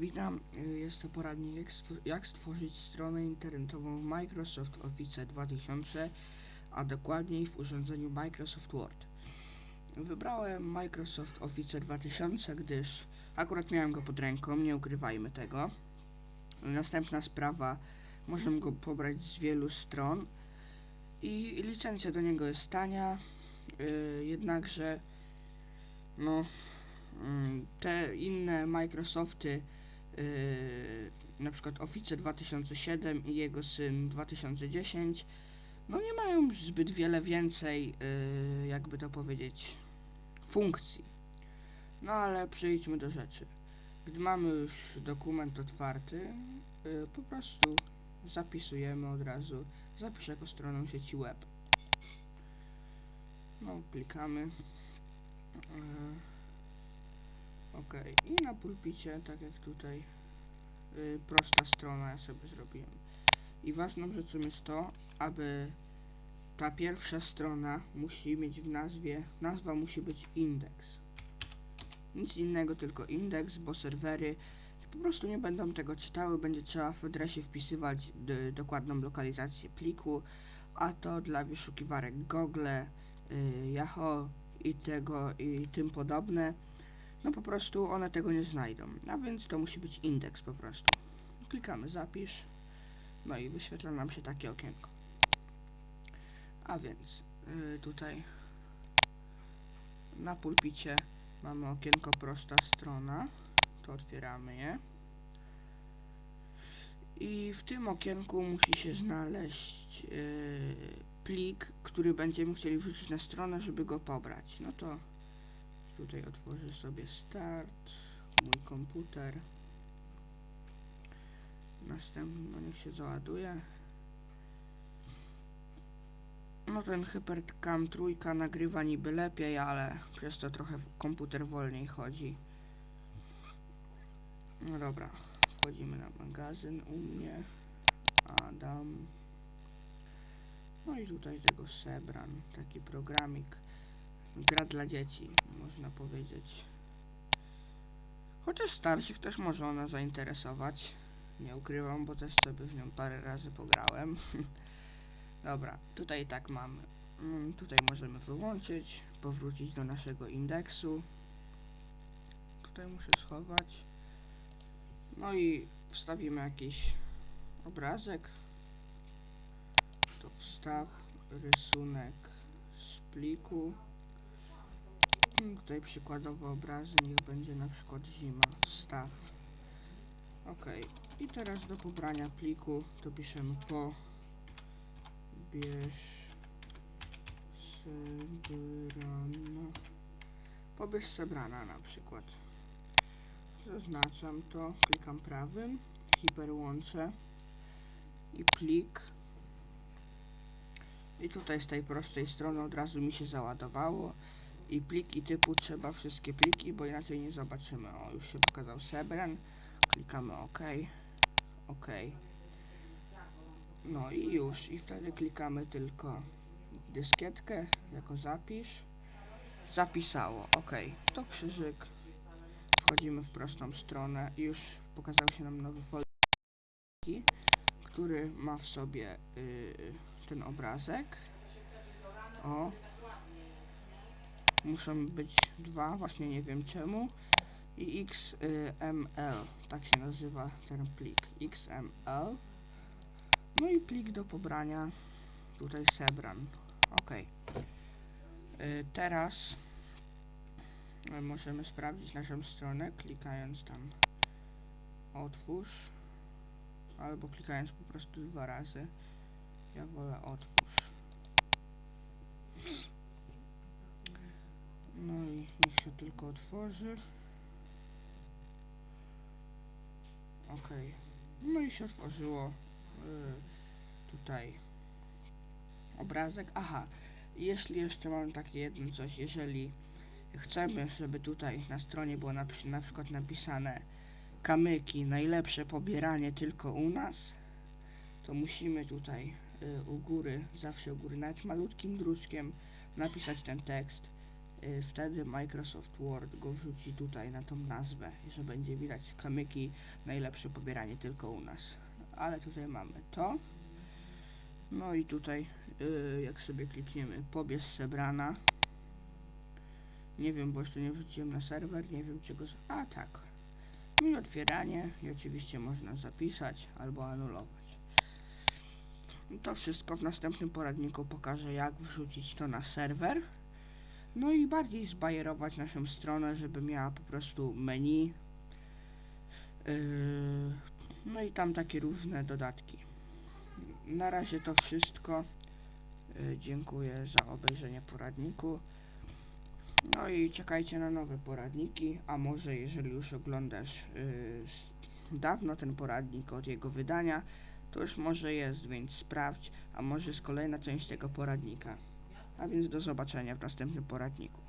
Witam, jest to poradnik jak, stw- jak stworzyć stronę internetową w Microsoft Office 2000, a dokładniej w urządzeniu Microsoft Word. Wybrałem Microsoft Office 2000, gdyż akurat miałem go pod ręką, nie ukrywajmy tego. Następna sprawa, możemy go pobrać z wielu stron i licencja do niego jest tania, y, jednakże no mm, te inne Microsofty yy, na przykład Office 2007 i jego syn 2010 no nie mają zbyt wiele więcej yy, jakby to powiedzieć funkcji. No ale przejdźmy do rzeczy. Gdy mamy już dokument otwarty yy, po prostu zapisujemy od razu zapisz jako stronę sieci web. No klikamy Ok, i na pulpicie, tak jak tutaj, y, prosta strona ja sobie zrobiłem. I ważną rzeczą jest to, aby ta pierwsza strona musi mieć w nazwie, nazwa musi być indeks. Nic innego, tylko indeks, bo serwery po prostu nie będą tego czytały, będzie trzeba w adresie wpisywać d- dokładną lokalizację pliku, a to dla wyszukiwarek Google, y, Yahoo i tego i tym podobne no po prostu one tego nie znajdą. A więc to musi być indeks po prostu. Klikamy zapisz, no i wyświetla nam się takie okienko. A więc y, tutaj na pulpicie mamy okienko prosta strona. To otwieramy je. I w tym okienku musi się znaleźć y, plik, który będziemy chcieli wrzucić na stronę, żeby go pobrać. No to Tutaj otworzę sobie start, mój komputer. Następnie niech się załaduje. No ten HyperCam trójka nagrywa niby lepiej, ale przez to trochę komputer wolniej chodzi. No dobra, wchodzimy na magazyn u mnie. Adam. No i tutaj tego Sebran, taki programik. Gra dla dzieci, można powiedzieć. Chociaż starszych też może ona zainteresować. Nie ukrywam, bo też sobie w nią parę razy pograłem. Dobra, tutaj tak mamy. Mm, Tutaj możemy wyłączyć, powrócić do naszego indeksu. Tutaj muszę schować. No i wstawimy jakiś obrazek. To wstaw rysunek z pliku. Tutaj przykładowo obrazy, niech będzie na przykład zima, wstaw. Ok, i teraz do pobrania pliku to piszemy po. Bierz. Sebrana. Pobierz sebrana na przykład. Zaznaczam to, klikam prawym. Hiperłączę i plik. I tutaj z tej prostej strony od razu mi się załadowało i pliki typu trzeba wszystkie pliki, bo inaczej nie zobaczymy. O, już się pokazał Sebran. Klikamy OK. OK. No i już. I wtedy klikamy tylko dyskietkę jako zapisz. Zapisało. OK. To krzyżyk. Wchodzimy w prostą stronę i już pokazał się nam nowy folder, który ma w sobie yy, ten obrazek. O, muszą być dwa, właśnie nie wiem czemu. I XML, tak się nazywa ten plik. XML. No i plik do pobrania, tutaj Sebran. Ok. Y, teraz y, możemy sprawdzić naszą stronę, klikając tam otwórz, albo klikając po prostu dwa razy. Ja wolę otwórz. No i niech się tylko otworzy. Ok. No i się otworzyło y, tutaj obrazek. Aha, jeśli jeszcze mam takie jedno coś, jeżeli chcemy, żeby tutaj na stronie było na, na przykład napisane kamyki, najlepsze pobieranie tylko u nas, to musimy tutaj y, u góry, zawsze u góry, nawet malutkim druczkiem napisać ten tekst wtedy Microsoft Word go wrzuci tutaj na tą nazwę, że będzie widać kamyki, najlepsze pobieranie tylko u nas. Ale tutaj mamy to. No i tutaj, y, jak sobie klikniemy, pobierz Sebrana. Nie wiem, bo jeszcze nie wrzuciłem na serwer, nie wiem czego. A tak. I otwieranie, i oczywiście można zapisać albo anulować. To wszystko w następnym poradniku pokażę, jak wrzucić to na serwer. No i bardziej zbajerować naszą stronę, żeby miała po prostu menu. Yy, no i tam takie różne dodatki. Na razie to wszystko. Yy, dziękuję za obejrzenie poradniku. No i czekajcie na nowe poradniki, a może jeżeli już oglądasz yy, dawno ten poradnik od jego wydania, to już może jest, więc sprawdź, a może jest kolejna część tego poradnika. A więc do zobaczenia w następnym poradniku.